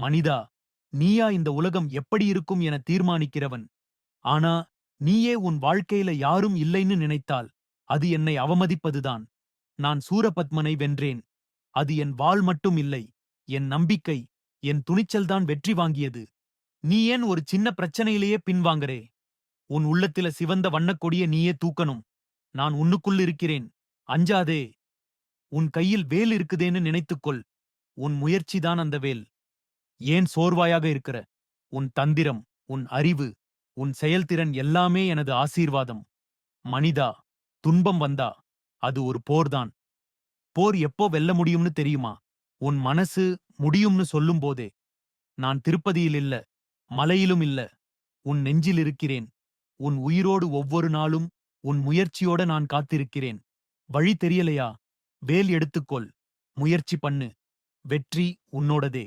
மனிதா நீயா இந்த உலகம் எப்படி இருக்கும் என தீர்மானிக்கிறவன். ஆனா நீயே உன் வாழ்க்கையில யாரும் இல்லைன்னு நினைத்தால் அது என்னை அவமதிப்பதுதான். நான் சூரபத்மனை வென்றேன். அது என் வாள் மட்டும் இல்லை என் நம்பிக்கை என் துணிச்சல்தான் வெற்றி வாங்கியது. நீ ஏன் ஒரு சின்ன பிரச்சனையிலேயே பின்வாங்கறே? உன் உள்ளத்தில சிவந்த வண்ணக்கொடிய நீயே தூக்கணும். நான் உன்னுக்குள் இருக்கிறேன். அஞ்சாதே. உன் கையில் வேல் இருக்குதேன்னு நினைத்துக்கொள். உன் முயற்சிதான் அந்த வேல். ஏன் சோர்வாயாக இருக்கிற? உன் தந்திரம் உன் அறிவு உன் செயல்திறன் எல்லாமே எனது ஆசீர்வாதம். மனிதா துன்பம் வந்தா அது ஒரு போர்தான். போர் எப்போ வெல்ல முடியும்னு தெரியுமா? உன் மனசு முடியும்னு சொல்லும் போதே நான் திருப்பதியில் இல்ல மலையிலும் இல்ல. உன் நெஞ்சில் இருக்கிறேன். உன் உயிரோடு ஒவ்வொரு நாளும் உன் முயற்சியோட நான் காத்திருக்கிறேன். வழி தெரியலையா? வேல் எடுத்துக்கொள். முயற்சி பண்ணு. வெற்றி உன்னோடதே.